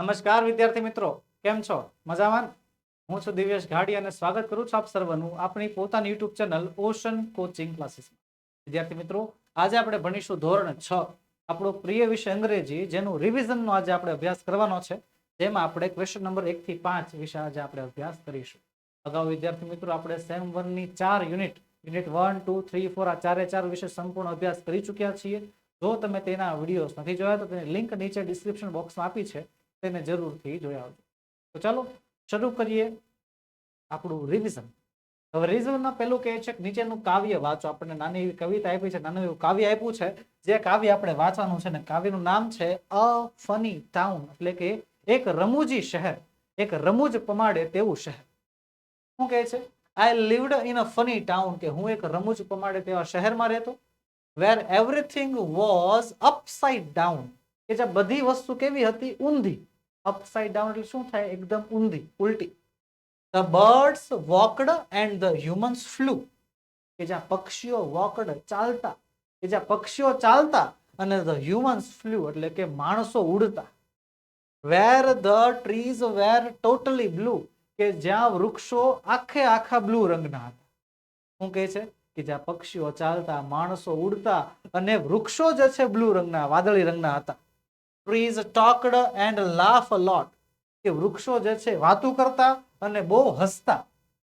નમસ્કાર, વિદ્યાર્થી મિત્રો. કેમ છો? મજામાં? હું છું દિવ્યેશ ઘાડી અને સ્વાગત કરું છું આપ સર્વનું આપણી પોતાની YouTube channel ocean coaching classes વિદ્યાર્થી મિત્રો, આજે આપણે ભણીશું ધોરણ છ. આપણો પ્રિય વિષય અંગ્રેજી, જેનું રિવિઝનનો આજે આપણે અભ્યાસ કરવાનો છે. જેમાં આપણે ક્વેશ્ચન નંબર એકથી પાંચ વિશે આજે આપણે અભ્યાસ કરીશું. અગાઉ વિદ્યાર્થી મિત્રો, આપણે સેમ વનની ચાર unit unit one two three four આ ચારે ચાર વિશે સંપૂર્ણ અભ્યાસ કરી ચૂક્યા છીએ. જો તમે તેના વિડીયોઝ નથી જોયા, તો તેની લિંક નીચે ડિસ્ક્રિપ્શન બોક્સમાં આપી છે. તેને જરૂરથી જોઈ આવજો તો ચાલો શરૂ કરીએ આપણું રિવિઝન હવે રિવિઝનમાં પેલું કહે છે કે નીચેનું કાવ્ય વાંચો. આપણને નાની એવી કવિતા આપી છે. નાનું એવું કાવ્ય આપ્યું છે. જે કાવ્ય આપણે વાંચવાનું છે ને કાવ્યનું નામ છે અ ફની ટાઉન. એટલે કે એક રમૂજી શહેર. એક રમૂજ પમાડે તેવું શહેર. શું કહે છે? I lived in a funny town કે હું એક રમૂજ પમાડે તેવા શહેરમાં રહેતો. Where everything was upside down કે જે બધી વસ્તુ કેવી હતી? ઊંધી. અપસાઇડ ડાઉન એટલે શું થાય? એકદમ ઊંધી, ઉલટી. The birds walked and the humans flew કે જ્યાં પક્ષીઓ વોકડ ચાલતા. કે જ્યાં પક્ષીઓ ચાલતા અને ધ હ્યુમન્સ ફ્લુ એટલે કે માણસો ઉડતા. Where the trees were totally blue કે જ્યાં વૃક્ષો આખે આખા બ્લુ રંગના હતા. શું કહે છે? કે જ્યાં પક્ષીઓ ચાલતા, માણસો ઉડતા અને વૃક્ષો જે છે બ્લુ રંગના, વાદળી રંગના હતા. Trees talked and laugh lot. કે વૃક્ષો જે છે, વાતું કરતા અને બહુ હસતા.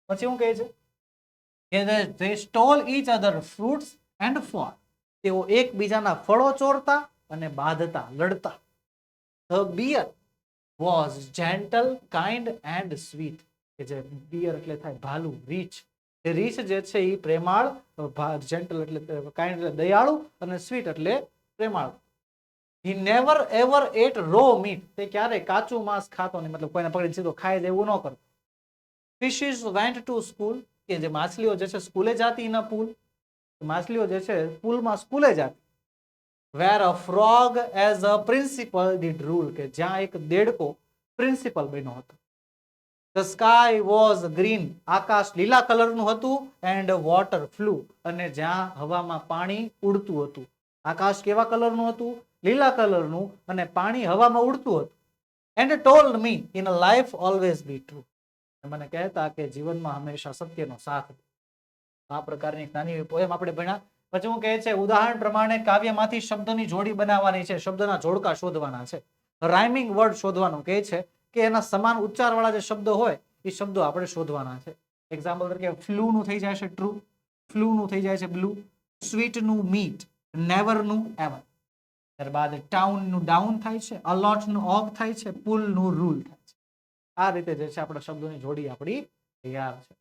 પછી શું કહે છે? કે they stole each other fruits and ફળ તેઓ એકબીજાના ફળો ચોરતા અને બાંધતા, લડતા. The bear was gentle kind and sweet કે જે બિયર એટલે થાય ભાલું રીચ એ રીચ જે છે એ પ્રેમાળ જેન્ટલ એટલે કાઇન્ડ એટલે દયાળુ અને સ્વીટ એટલે પ્રેમાળ. He never ever ate raw meat તે ક્યારે કાચું માંસ ખાતો નહીં. મતલબ કોઈને પકડીને સીધો ખાઈ દેવું ન કરતો. ફિશિસ વેન્ટ ટુ સ્કૂલ કે જે માછલીઓ જે છે, સ્કૂલે જાતી ન પુલ. માછલીઓ જે છે, પુલમાં સ્કૂલે જાતી. Where a frog as a principal did rule કે જ્યાં એક દેડકો પ્રિન્સિપલ બન્યો હતો. ધ સ્કાય વોઝ ગ્રીન આકાશ લીલા કલરનું હતું એન્ડ વોટર ફ્લુ અને જ્યાં હવામાં પાણી ઉડતું હતું. આકાશ કેવા કલરનું હતું? લીલા કલરનું અને પાણી હવામાં ઉડતું હતું. And told me in life always be true મને કહેતા કે જીવનમાં હંમેશા સત્યનો સાથ આ પ્રકારની એક નાની પોએમ આપણે ભણ્યા. પછી હું કહે છે, ઉદાહરણ પ્રમાણે કાવ્યમાંથી શબ્દની જોડી બનાવવાની છે, શબ્દના જોડકા શોધવાના છે. રાઇમિંગ વર્ડ શોધવાનું કહે છે કે એના સમાન ઉચ્ચારવાળા જે શબ્દો હોય, એ શબ્દો આપણે શોધવાના છે. એક્ઝામ્પલ તરીકે ફ્લૂનું થઈ જાય છે ટ્રુ ફ્લૂનું થઈ જાય છે બ્લુ સ્વીટનું મીટ નેવરનું એવર ત્યારબાદ ટાઉનનું ડાઉન થાય છે અલોટનું ઓફ થાય છે પુલનું રૂલ થાય છે. આ રીતે જે છે આપણા શબ્દોની જોડી આપણી તૈયાર છે.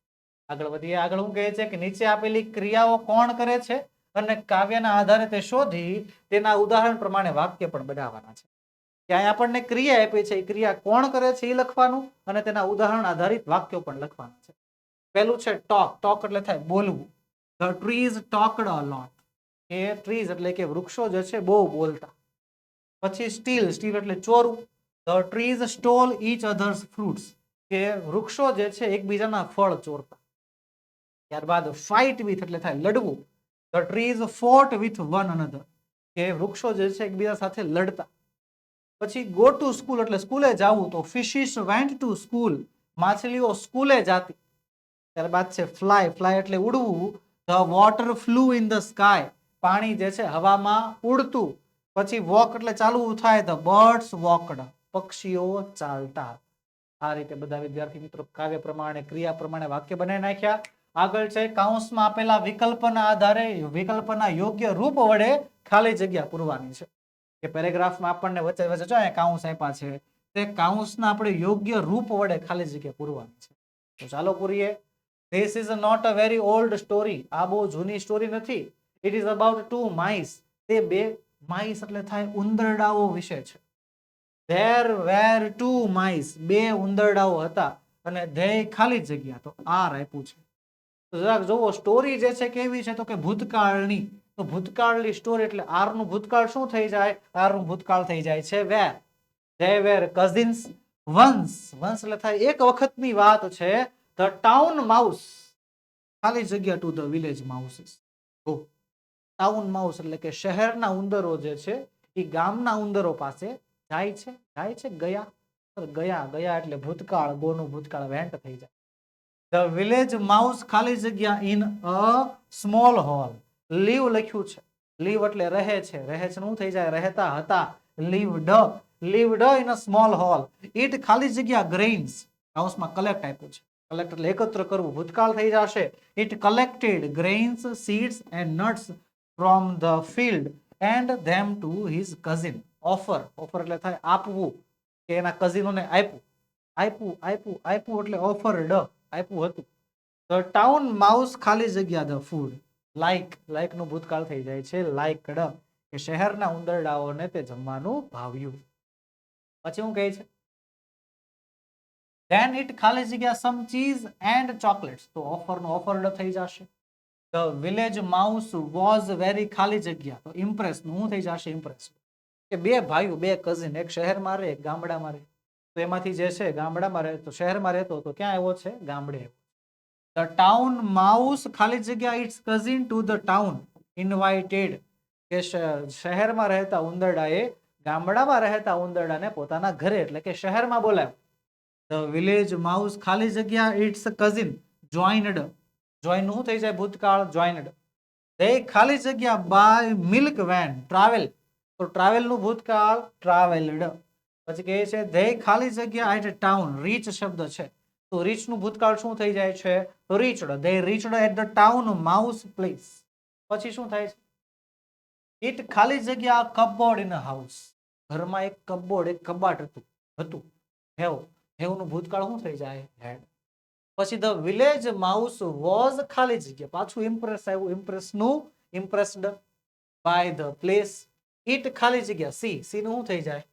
આગળ વધીએ, આગળ હું કહે છે કે નીચે આપેલી ક્રિયાઓ કોણ કરે છે અને કાવ્યના આધારે તે શોધી તેના ઉદાહરણ પ્રમાણે વાક્ય પણ બનાવવાના છે. ત્યાં આપણને ક્રિયા આપી છે, એ ક્રિયા કોણ કરે છે એ લખવાનું અને તેના ઉદાહરણ આધારિત વાક્યો પણ લખવાના છે. પહેલું છે ટોક ટોક એટલે થાય બોલવું. The trees talked a lot A trees એટલે કે વૃક્ષો જે છે બહુ બોલતા. પછી સ્ટીલ સ્ટીલ એટલે ચોરવું the trees stole each others fruits કે વૃક્ષો જે છે એકબીજાના ફળ ચોરતા. ત્યારબાદ ફાઇટ વિથ એટલે થાય લડવું. The trees fought with one another કે વૃક્ષો જે છે એકબીજા સાથે લડતા. પછી ગો ટુ સ્કૂલ એટલે સ્કૂલે જવું તો ફિશિસ વેન્ટ ટુ સ્કૂલ માછલીઓ સ્કૂલે જાતી. ત્યારબાદ છે ફ્લાય ફ્લાય એટલે ઉડવું. The water flew in the sky પાણી જે છે હવામાં ઉડતું, પછી વોક એટલે ચાલવું થાય તો બર્ડ્સ વોકડ, પક્ષીઓ ચાલતા. આ રીતે બધા વિદ્યાર્થી મિત્રો કાવ્ય પ્રમાણે, ક્રિયા પ્રમાણે વાક્ય બનાવી નાખ્યા. આગળ છે કાઉન્સમાં આપેલા વિકલ્પના આધારે, વિકલ્પના યોગ્ય રૂપ વડે ખાલી જગ્યા પૂરવાની છે. કે પેરેગ્રાફમાં આપણને વચ્ચે વચ્ચે જો કાઉન્સ આપ્યા છે, તે કાઉન્સના આપણે યોગ્ય રૂપ વડે ખાલી જગ્યા પૂરવાની છે. તો ચાલો પૂરીએ. This is not a very old story આ બહુ જૂની સ્ટોરી નથી. It is about two mice તે બે માઇસ એટલે થાય ઉંદરડાઓ વિશે છે. ધેર વેર ટુ માઇસ બે ઉંદરડાઓ હતા અને ધે ખાલી જગ્યા તો આર આપ્યું છે. તો જરાક જોવો સ્ટોરી જે છે કેવી છે તો કે ભૂતકાળની. તો ભૂતકાળની સ્ટોરી એટલે આરનું ભૂતકાળ શું થઈ જાય? આરનું ભૂતકાળ થઈ જાય છે વેર ધે વેર કઝિન્સ વંશ વંશ એટલે થાય એક વખતની વાત છે. ધ ટાઉન માઉસ ખાલી જગ્યા to the village mouse's town mouse એટલે કે શહેરના ઉંદરો જે છે એ ગામના ઉંદરો પાસે જાય છે જાય છે ગયા. ગયા ગયા એટલે ભૂતકાળ, ગોનું ભૂતકાળ વેન્ટ થઈ જાય. ધ વિલેજ માઉસ ખાલી જગ્યા in a small hole live લખ્યું છે. લીવ એટલે રહે છે. રહે છે શું થઈ જાય? રહેતા હતા. Lived lived in a small hole it ખાલી જગ્યા ગ્રેઇન્સ હાઉસમાં કલેક્ટ આપ્યું છે. કલેક્ટ એટલે એકત્ર કરવું. ભૂતકાળ થઈ જશે. It collected grains seeds and nuts from the field and them to his cousin offer offer એટલે થાય આપવું કે એના કઝિનોને આપ્યું. આપ્યું આપ્યું આપ્યું એટલે ઓફર્ડ આપ્યું હતું. ધ ટાઉન માઉસ ખાલી જગ્યા ધ ફૂડ લાઈક લાઈકનું ભૂતકાળ થઈ જાય છે. લાઈકડ કે શહેરના ઉંદરડાઓને તે જમવાનું ભાવ્યું. પછી હું કહે છે. ધેન ઇટ ખાલી જગ્યા સમ ચીઝ એન્ડ ચોકલેટ્સ તો ઓફરનું ઓફર્ડ થઈ જશે. The village mouse was very ખાલી જગ્યા. તો ઇમ્પ્રેસનું શું થઈ જશે ઇમ્પ્રેસ કે બે ભાઈઓ, બે કઝિન એક શહેરમાં રહે, એક ગામડામાં રહે. તો એમાંથી જે છે, ગામડામાં રહે, તો શહેરમાં રહેતો તો ક્યાં આવ્યો છે? ગામડે ધ ટાઉન માઉસ ખાલી જગ્યા its cousin to the town invited કે શહેરમાં રહેતા ઉંદરડાએ ગામડામાં રહેતા ઉંદરડાને પોતાના ઘરે, એટલે કે શહેરમાં બોલાવ્યો. ધ વિલેજ માઉસ ખાલી જગ્યા ઇટ્સ કઝિન જોઈન્ડ જોઈન શું થઈ જાય ભૂતકાળ? જોઈન્ડ દે ખાલી જગ્યા બાય મિલ્ક વેન ટ્રાવેલ તો ટ્રાવેલનું ભૂતકાળ ટ્રાવેલ્ડ પછી કહે છે they ખાલી જગ્યા એટ ટાઉન રીચ શબ્દ છે. તો રીચનું ભૂતકાળ શું થઈ જાય છે? તો reached they reached at the town mouse place પછી શું થાય છે? ઇટ ખાલી જગ્યા કબોર્ડ ઇન હાઉસ ઘરમાં એક કબોર્ડ એક કબાટ હતું. હતું. હેવ. હેવનું ભૂતકાળ શું થઈ જાય? હેડ પછી ધ વિલેજ માઉસ વોઝ ખાલી જગ્યા પાછું ઇમ્પ્રેસ આવ્યું ઇમ્પ્રેસનું impressed by the place it ખાલી જગ્યા સી સી નું શું થઈ જાય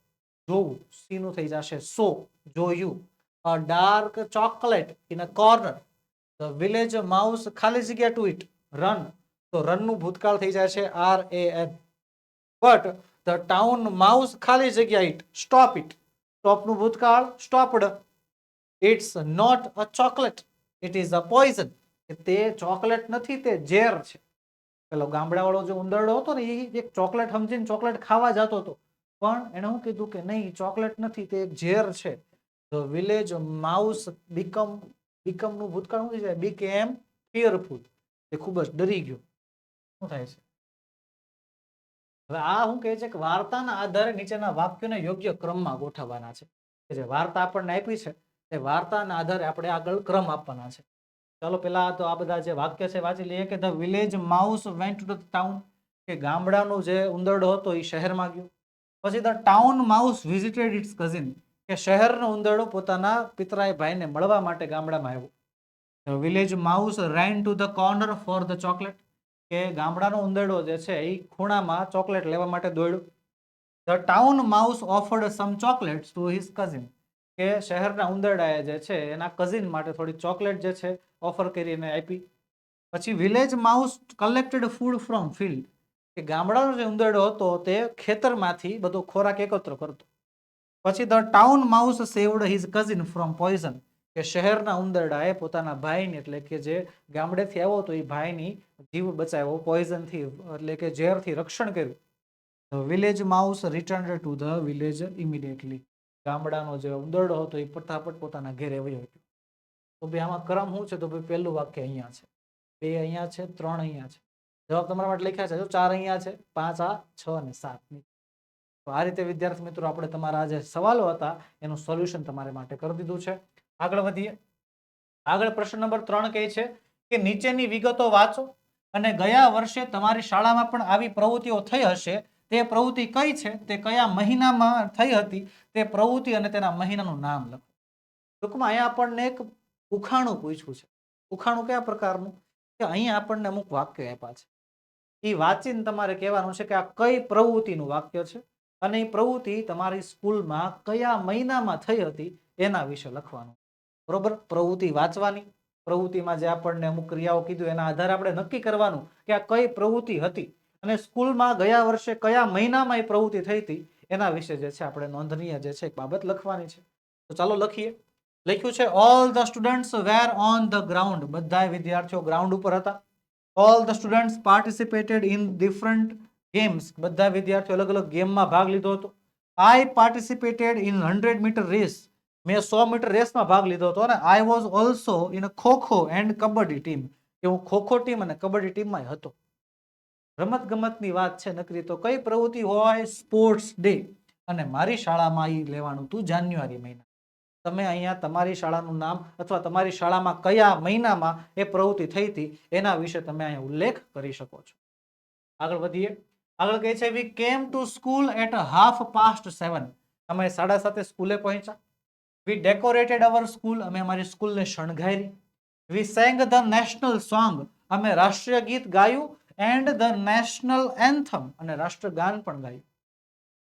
જોવું સી નું થઈ જશે સો જોયું a dark chocolate in a corner the village mouse ખાલી જગ્યા ટુ ઇટ રન તો રનનું ભૂતકાળ થઈ જાય છે R A N but the town mouse ખાલી જગ્યા ઇટ સ્ટોપ ઇટ સ્ટોપનું ભૂતકાળ stopped it's not a chocolate it is a poison તે ચોકલેટ નથી, તે ઝેર છે. પેલો ગામડાવાળો જે ઉંદરડો હતો ને એ એક ચોકલેટ સમજીને ચોકલેટ ખાવા જતો હતો. પણ એણે શું કીધું કે નહીં ચોકલેટ નથી, તે એક ઝેર છે. ધ વિલેજ માઉસ બીકમ બીકમનું ભૂતકાળ શું જાય બીકેમ ફિયરફુલ તે ખૂબ જ ડરી ગયો. શું થાય છે? હવે આ શું કહે છે કે વાર્તાના આધારે નીચેના વાક્યોને યોગ્ય ક્રમમાં ગોઠવવાના છે. જે વાર્તા આપણને આપી છે તે વાર્તાના આધારે આપણે આગળ ક્રમ આપવાના છે. ચાલો પેલા તો આ બધા જે વાક્ય છે વાંચી લઈએ કે the village mouse went to the town કે ગામડાનો જે ઉંદરડો હતો એ શહેરમાં ગયો. પછી the town mouse visited its cousin કે શહેરનો ઉંદરડો પોતાના પિતરાય ભાઈને મળવા માટે ગામડામાં આવ્યો. The village mouse ran to the corner for the chocolate કે ગામડાનો ઉંદરડો જે છે એ ખૂણામાં ચોકલેટ લેવા માટે દોડ્યો. The town mouse offered some chocolates to his cousin કે શહેરના ઉંદરડાએ જે છે, એના કઝિન માટે થોડી ચોકલેટ જે છે ઓફર કરીને આપી. પછી village mouse collected food from field કે ગામડાનો જે ઉંદરડો હતો, તે ખેતરમાંથી બધો ખોરાક એકત્ર કરતો. પછી the town mouse saved his cousin from poison કે શહેરના ઉંદરડાએ પોતાના ભાઈને, એટલે કે જે ગામડેથી આવ્યો હતો, એ ભાઈની જીવ બચાવ્યો પોઈઝનથી એટલે કે ઝેરથી રક્ષણ કર્યું. The village mouse return to the village immediately ગામડાનો જે ઉંદરડો હતો એ ફટાફટ પોતાના ઘેરે વયો ગયો. તો ભાઈ, આમાં ક્રમ શું છે? તો ભાઈ, પહેલું વાક્ય અહીંયા છે. બે અહીંયા છે, ત્રણ અહીંયા છે. જવાબ તમારા માટે લખ્યા છે. જો ચાર અહીંયા છે, પાંચ, આ, છ અને સાત. તો આ રીતે વિદ્યાર્થી મિત્રો, આપણે તમારા જે સવાલો હતા, એનું સોલ્યુશન તમારે માટે કરી દીધું છે. આગળ વધીએ. આગળ પ્રશ્ન નંબર ત્રણ કહે છે કે, નીચેની વિગતો વાંચો અને ગયા વર્ષે તમારી શાળામાં પણ આવી પ્રવૃત્તિઓ થઈ હશે તે પ્રવૃત્તિ કઈ છે? તે કયા મહિનામાં થઈ હતી? તે પ્રવૃત્તિ અને તેના મહિનાનું નામ લખો. ટૂંકમાં અહીંયા આપણને એક ઉખાણું પૂછ્યું છે. ઉખાણું કયા પ્રકારનું? કે અહીંયા આપણને અમુક વાક્ય આપ્યા છે. એ વાંચીને તમારે કહેવાનું છે કે આ કઈ પ્રવૃત્તિનું વાક્ય છે? અને એ પ્રવૃત્તિ તમારી સ્કૂલમાં કયા મહિનામાં થઈ હતી? એના વિશે લખવાનું. બરોબર? પ્રવૃત્તિ વાંચવાની. પ્રવૃત્તિમાં જે આપણને અમુક ક્રિયાઓ કીધું એના આધારે આપણે નક્કી કરવાનું કે આ કઈ પ્રવૃત્તિ હતી? અને સ્કૂલમાં ગયા વર્ષે કયા મહિનામાં એ પ્રવૃત્તિ થઈ હતી, એના વિશે જે છે આપણે નોંધનીય જે છે એક બાબત લખવાની છે. તો ચાલો લખીએ. લખ્યું છે all the students were on the ground બધા વિદ્યાર્થીઓ ગ્રાઉન્ડ ઉપર હતા. All the students participated in different games બધા વિદ્યાર્થીઓ અલગ અલગ ગેમમાં ભાગ લીધો હતો. I participated in hundred metre race મેં સો મીટર રેસમાં ભાગ લીધો હતો અને I was also in kho kho and kabaddi team કે હું ખોખો ટીમ અને કબડ્ડી ટીમમાં હતો. રમત ગમતની વાત છે નકરી, તો કઈ પ્રવૃત્તિ હોય સ્પોર્ટ્સ ડે અને મારી શાળામાં એ લેવાનું હતું જાન્યુઆરી મહિના. તમે અહીંયા તમારી શાળાનું નામ અથવા તમારી શાળામાં કયા મહિનામાં એ પ્રવૃત્તિ થઈ હતી, એના વિશે તમે અહીંયા ઉલ્લેખ કરી શકો છો. આગળ વધીએ. આગળ કહે છે we came to school at half past seven અમે સાડા સાતે સ્કૂલે પહોંચ્યા. વી ડેકોરેટેડ અવર સ્કૂલ અમે અમારી સ્કૂલને શણગારી. We sang the national song અમે રાષ્ટ્રીય ગીત ગાયું. એન્ડ ધ નેશનલ એન્થમ અને રાષ્ટ્રગાન પણ ગાયું.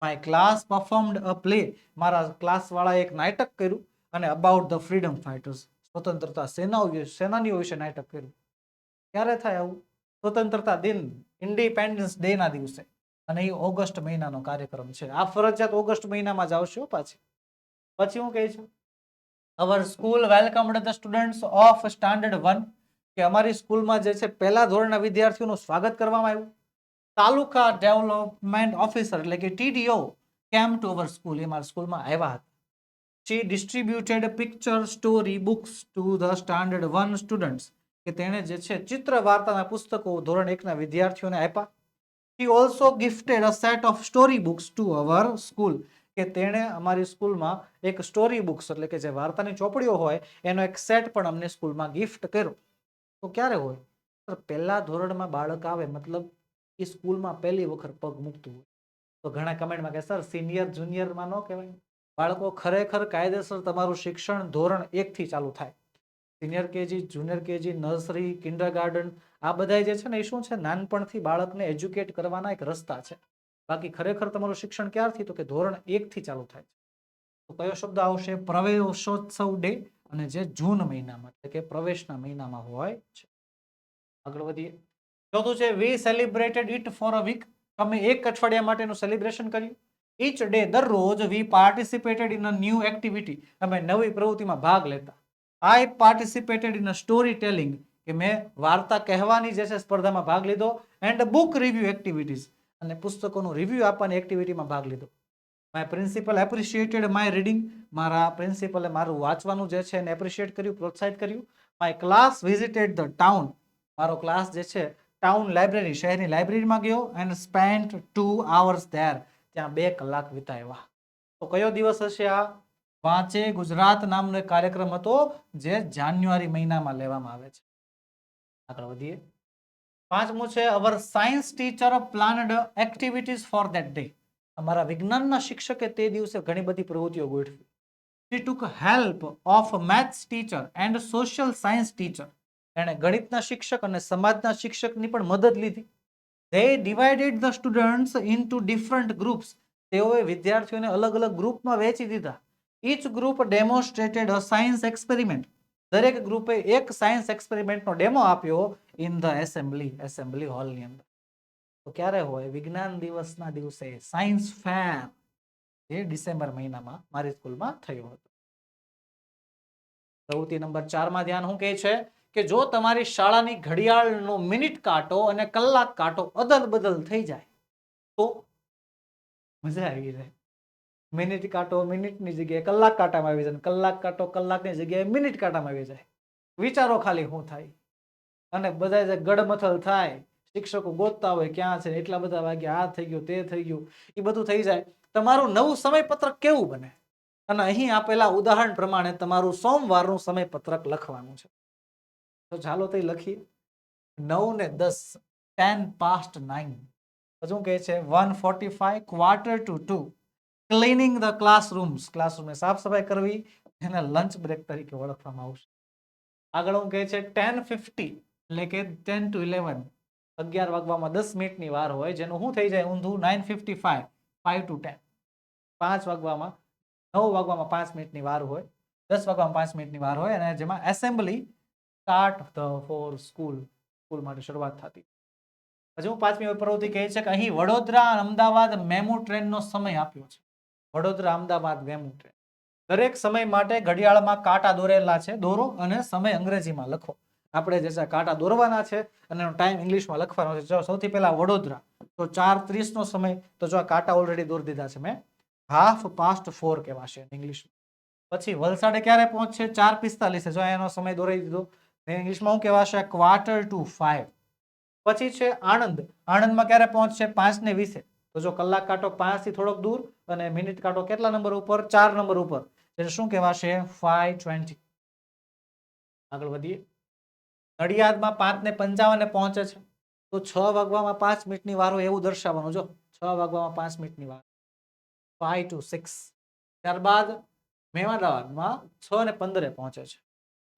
My class performed a play મારા ક્લાસવાળાએ એક નાટક કર્યું અને અબાઉટ ધ ફ્રીડમ ફાઇટર્સ સ્વતંત્રતા સેનાઓ, સેનાનીઓ વિશે નાટક કર્યું. ક્યારે થાય આવું? સ્વતંત્રતા દિન ઇન્ડિપેન્ડન્સ ડેના દિવસે. અને એ ઓગસ્ટ મહિનાનો કાર્યક્રમ છે. આ ફરજિયાત ઓગસ્ટ મહિનામાં જ આવશે પાછી. પછી હું કહે છે our school welcomed the students of standard one કે અમારી સ્કૂલમાં જે છે, પહેલા ધોરણના વિદ્યાર્થીઓનું સ્વાગત કરવામાં આવ્યું. તાલુકા ડેવલપમેન્ટ ઓફિસર એટલે કે TDO came to our school એ મારા સ્કૂલમાં આવ્યા હતા. She distributed picture story books to the standard one students કે તેણે જે છે, ચિત્ર વાર્તાના પુસ્તકો ધોરણ એકના વિદ્યાર્થીઓને આપ્યા. She also gifted a set of story books to our school કે તેણે અમારી સ્કૂલમાં એક સ્ટોરી બુક્સ એટલે કે જે વાર્તાની ચોપડીઓ હોય, એનો એક સેટ પણ અમને સ્કૂલમાં ગિફ્ટ કર્યો. તો ક્યારે હોય? પહેલા ધોરણમાં બાળક આવે, મતલબ એ સ્કૂલમાં પહેલી વખત પગ મૂકતું હોય. તો ઘણા કમેન્ટમાં કે, સર સિનિયર જુનિયરમાં ન કહેવાય. બાળકો ખરેખર કાયદેસર તમારું શિક્ષણ ધોરણ એકથી ચાલુ થાય. Senior KG junior KG nursery kindergarten આ બધા જે છે ને, એ શું છે? નાનપણથી બાળકને એજ્યુકેટ કરવાના એક રસ્તા છે. બાકી ખરેખર તમારું શિક્ષણ ક્યારથી? તો કે ધોરણ એકથી ચાલુ થાય છે. તો કયો શબ્દ આવશે? પ્રવેશોત્સવ ડે? અને જે જૂન મહિનામાં, એટલે કે પ્રવેશના મહિનામાં હોય છે. આગળ વધીએ. ચોથું છે we celebrated it for a week અમે એક અઠવાડિયા માટેનું સેલિબ્રેશન કર્યું. ઈચ ડે દરરોજ we participated in a new activity અમે નવી પ્રવૃત્તિમાં ભાગ લેતા. I participated in a story telling કે મેં વાર્તા કહેવાની જે છે સ્પર્ધામાં ભાગ લીધો એન્ડ બુક રિવ્યૂ એક્ટિવિટીઝ અને પુસ્તકોનું રિવ્યૂ આપવાની એક્ટિવિટીમાં ભાગ લીધો. My principal appreciated my reading મારા પ્રિન્સિપલે મારું વાંચવાનું જે છે એને એપ્રિશિએટ કર્યું, પ્રોત્સાહિત કર્યું. My class visited the town મારો ક્લાસ જે છે ટાઉન લાઇબ્રેરી શહેરની લાઇબ્રેરીમાં ગયો and spend two hours there ત્યાં બે કલાક વિતાવ્યા. તો કયો દિવસ હશે આ? વાંચે ગુજરાત નામનો એક કાર્યક્રમ હતો, જે જાન્યુઆરી મહિનામાં લેવામાં આવે છે. આગળ વધીએ. પાંચમું છે our science teacher planned activities for that day અમારા વિજ્ઞાનના શિક્ષકે તે દિવસે ઘણી બધી પ્રવૃત્તિઓ ગોઠવી she took help of maths teacher and social science teacher એણે ગણિતના શિક્ષક અને સમાજના શિક્ષકની પણ મદદ લીધી they divided the students into different groups તેઓએ વિદ્યાર્થીઓને અલગ અલગ ગ્રુપમાં વહેંચી દીધા each group demonstrated a science experiment દરેક ગ્રુપે એક સાયન્સ એક્સપેરિમેન્ટનો ડેમો આપ્યો ઇન ધ એસેમ્બલી એસેમ્બલી હોલની અંદર તો ક્યારે હોય? વિજ્ઞાન દિવસના દિવસે સાયન્સ ફેર જે ડિસેમ્બર મહિનામાં મારી સ્કૂલમાં થયો હતો. પ્રવૃત્તિ નંબર ચારમાં ધ્યાન શું કહે છે કે જો તમારી શાળાની ઘડિયાળનો મિનિટ કાંટો અને કલાક કાંટો અદલ બદલ થઈ જાય, તો મજા આવી જાય. મિનિટ કાંટો મિનિટની જગ્યાએ કલાક કાંટામાં આવી જાય કલાક કાંટો કલાકની જગ્યાએ મિનિટ કાંટામાં આવી જાય. વિચારો ખાલી શું થાય? અને બધા જે ગડમથલ થાય શિક્ષકો ગોતતા હોય ક્યાં છે એટલા બધા વાગે આ થઈ ગયું, તે થઈ ગયું એ બધું થઈ જાય. તમારું નવું સમયપત્રક કેવું બને? અને અહીં આપેલા ઉદાહરણ પ્રમાણે તમારું સોમવારનું સમયપત્રક લખવાનું છે. તો ચાલો તે લખીએ. નવ ને દસ, ટેન પાસ્ટ નાઇન. શું કહે છે, one forty five quarter to two. Cleaning the classrooms. ક્લાસરૂમને સાફ સફાઈ કરવી એને લંચ બ્રેક તરીકે ઓળખવામાં આવશે. આગળ હું કહે છે, ટેન ફિફ્ટી, એટલે કે ટેન ટુ ઇલેવન. અગિયાર વાગવામાં દસ મિનિટની વાર હોય, જેનું શું થઈ જાય? ઊંધું nine fifty five five to ten પાંચ વાગવામાં, નવ વાગવામાં પાંચ મિનિટની વાર હોય, દસ વાગવામાં પાંચ મિનિટની વાર હોય, અને જેમાં assembly start the for school school માટે શરૂઆત થતી. હજુ હું પાંચમી પ્રવૃત્તિ કહે છે કે અહીં વડોદરા અમદાવાદ મેમુ ટ્રેનનો સમય આપ્યો છે. Vadodara, Ahmedabad, MEMU train. દરેક સમય માટે ઘડિયાળમાં કાંટા દોરેલા છે, દોરો અને સમય અંગ્રેજીમાં લખો. આપણે જે છે કાંટા દોરવાના છે અને એનો ટાઈમ ઇંગ્લિશમાં લખવાનો છે. જો સૌથી પહેલા વડોદરા, તો ચાર ત્રીસનો સમય, તો જો આ કાંટા ઓલરેડી દોરી દીધા છે મેં. હાફ પાસ્ટ ફોર કહેવાશે ઇંગ્લિશમાં પછી વલસાડે ક્યારે પહોંચશે? ચાર પિસ્તાલીસે. જો એનો સમય દોરાઈ દીધો ઇંગ્લિશમાં શું કહેવાશે? ક્વાર્ટર ટુ ફાઈવ પછી છે આણંદ. આણંદમાં ક્યારે પહોંચશે? પાંચ ને વીસે. તો જો કલાક કાંટો પાંચથી થોડોક દૂર અને મિનિટ કાંટો કેટલા નંબર ઉપર? ચાર નંબર ઉપર. એટલે શું કહેવાશે? ફાઈવ ટ્વેન્ટી આગળ વધીએ. નડિયાદમાં પાંચ ને પંચાવને પહોંચે છે. તો છ વાગવામાં પાંચ મિનિટની વાર એવું દર્શાવવાનું. જો, છ વાગવામાં પાંચ મિનિટની વાર. ફાઈવ ટુ સિક્સ ત્યારબાદ મેવાડામાં છ ને પંદરે પહોંચે છે.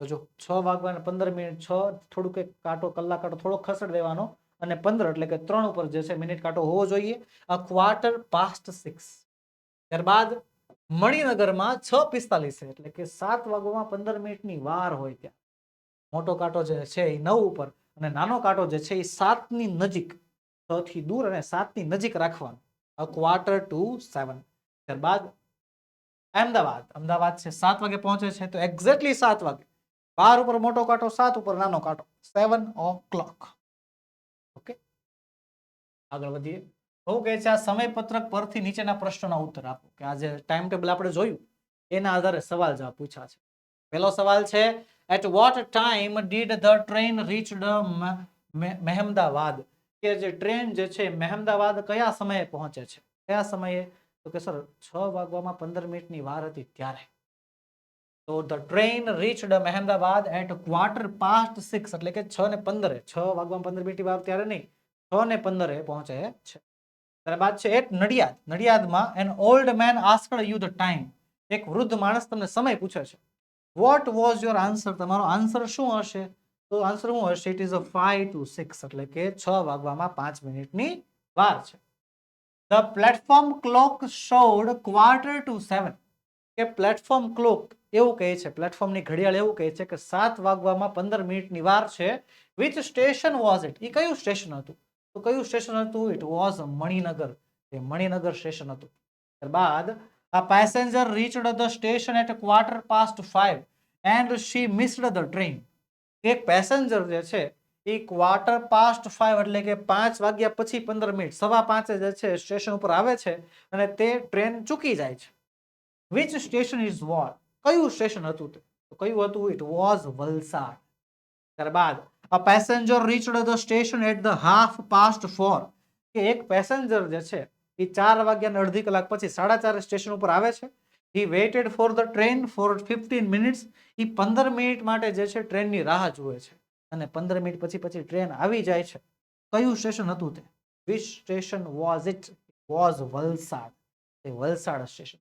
તો જો, છ વાગવાને પંદર મિનિટ, છ થોડુંક એક કાંટો, કલાક કાંટો થોડો ખસડ દેવાનો અને પંદર એટલે કે ત્રણ ઉપર જે છે મિનિટ કાંટો હોવો જોઈએ. આ ક્વાર્ટર પાસ્ટ સિક્સ ત્યારબાદ મણિનગરમાં છ પિસ્તાલીસે એટલે કે સાત વાગવામાં પંદર મિનિટની વાર હોય ત્યાં. મોટો કાંટો જે છે એ નવ ઉપર અને નાનો કાંટો જે છે એ સાતની નજીક છ દૂર અને સાતની નજીક રાખવાનો. ક્વાર્ટર ટુ સેવન ત્યારબાદ અમદાવાદ. અમદાવાદ છે સાત વાગે પહોંચે છે તો એક્ઝેક્ટલી સાત વાગે. બાર ઉપર મોટો કાંટો, સાત ઉપર નાનો કાંટો. સેવન ઓ ક્લોક ઓકે આગળ વધીએ. બહુ કહે છે આ સમયપત્રક પરથી નીચેના પ્રશ્નોના ઉત્તર આપો. કે આ જે ટાઈમ ટેબલ આપણે જોયું, એના આધારે સવાલ જવાબ પૂછ્યા છે. પહેલો સવાલ છે at what time did the train reach Mahemdavad કે જે ટ્રેન જે છે મહેમદાવાદ કયા સમયે પહોંચે છે? કયા સમયે? તો કે સર, છ વાગવામાં પંદર મિનિટની વાર હતી ત્યારે. તો the train reached Mahemdabad at quarter past six એટલે કે છ ને પંદરે. છ વાગવામાં પંદર મિનિટની વાર ત્યારે નહીં. છ ને પંદરે પહોંચે છે. ત્યારબાદ છે at Nadiad. નડિયાદમાં an old man asked you the time એક વૃદ્ધ માણસ તમને સમય પૂછે છે. વોટ વોઝ યોર આન્સર તમારો આન્સર શું હશે? તો આન્સર શું હશે? It is a five to six એટલે કે છ વાગવામાં પાંચ મિનિટની વાર છે. The platform clock showed quarter to seven કે પ્લેટફોર્મ ક્લોક એવું કહે છે પ્લેટફોર્મની ઘડિયાળ એવું કહે છે કે સાત વાગવામાં પંદર મિનિટની વાર છે. વિચ સ્ટેશન વોઝ ઇટ એ કયું સ્ટેશન હતું? તો કયું સ્ટેશન હતું? It was Maninagar. A Maninagar station હતું. ત્યારબાદ આ passenger reached the station at quarter past five and she missed the train. એક પેસેન્જર જે છે, એ ક્વાર્ટર પાસ્ટ ફાઈવ એટલે કે પાંચ વાગ્યા પછી પંદર મિનિટ, સવા પાંચે જે છે સ્ટેશન ઉપર આવે છે અને તે ટ્રેન ચૂકી જાય છે. વિચ સ્ટેશન ઇઝ વોટ કયું સ્ટેશન હતું તો? કયું હતું? It was Valsad. ત્યારબાદ a passenger reached the station at the half past four કે એક પેસેન્જર જે છે એ ચાર વાગ્યાના અડધી કલાક પછી સાડા ચાર સ્ટેશન ઉપર આવે છે. He waited for the train for fifteen minutes એ પંદર મિનિટ માટે જે છે ટ્રેનની રાહ જુએ છે. અને પંદર મિનિટ પછી પછી ટ્રેન આવી જાય છે. કયું સ્ટેશન હતું તે? Which station was it was Valsad. તે વલસાડ સ્ટેશન.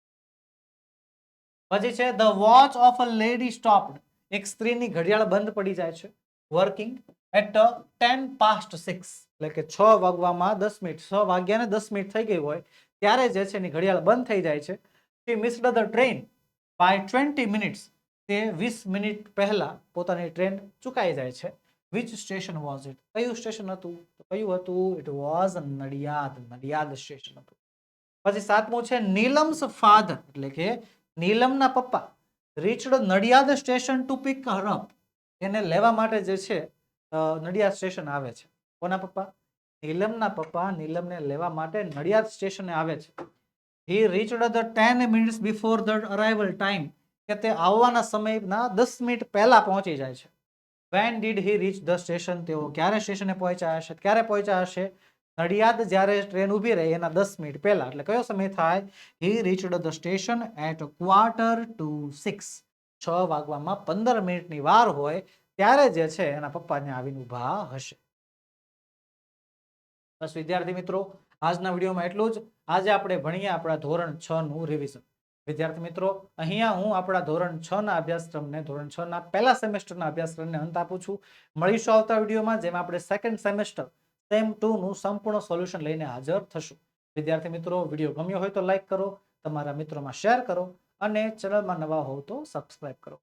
પછી છે the watch of a lady stopped એક સ્ત્રીની ઘડિયાળ બંધ પડી જાય છે. Working at ten past six એટલે કે છ વાગવામાં દસ મિનિટ, છ વાગ્યાને દસ મિનિટ થઈ ગઈ હોય, ત્યારે જે છે એની ઘડિયાળ બંધ થઈ જાય છે. She missed the train by twenty minutes તે વીસ મિનિટ પહેલા પોતાની ટ્રેન ચૂકાઈ જાય છે. વિચ સ્ટેશન વોઝ ઇટ કયું સ્ટેશન હતું? તો કયું હતું? It was Nadiad Nadiad station હતું. પછી સાતમું છે નીલમ્સ ફાધર એટલે કે નીલમના પપ્પા. Reached Nadiad station to pick her એને લેવા માટે જે છે નડિયાદ સ્ટેશન આવે છે. કોના પપ્પા? નીલમના પપ્પા. નીલમને લેવા માટે નડિયાદ સ્ટેશને આવે છે. He reached the ten minutes before the arrival time કે તે આવવાના સમયના દસ મિનિટ પહેલાં પહોંચી જાય છે. When did he reach the station તેઓ ક્યારે સ્ટેશને પહોંચ્યા હશે? ક્યારે પહોંચ્યા હશે? નડિયાદ જ્યારે ટ્રેન ઊભી રહે એના દસ મિનિટ પહેલા. એટલે કયો સમય થાય? He reached the station at quarter to six છ વાગવામાં પંદર મિનિટની વાર હોય ત્યારે જે છે એના પપ્પાને આવીને ઊભા હશે. બસ વિદ્યાર્થી મિત્રો, આજના વિડીયોમાં એટલું જ. આજે આપણે ભણીએ આપણા ધોરણ છ નું રિવિઝન વિદ્યાર્થી મિત્રો, અહીંયા હું આપણા ધોરણ છ ના અભ્યાસક્રમને, ધોરણ છ ના પહેલા સેમેસ્ટરના અભ્યાસક્રમને અંત આપું છું. મળીશું આવતા વિડીયોમાં, જેમાં આપણે સેકન્ડ સેમેસ્ટર સેમ ટુ નું સંપૂર્ણ સોલ્યુશન લઈને હાજર થશું. વિદ્યાર્થી મિત્રો, વીડિયો ગમ્યો હોય તો લાઈક કરો, તમારા મિત્રોમાં શેર કરો અને ચેનલમાં નવા હોવ તો સબસ્ક્રાઇબ કરો.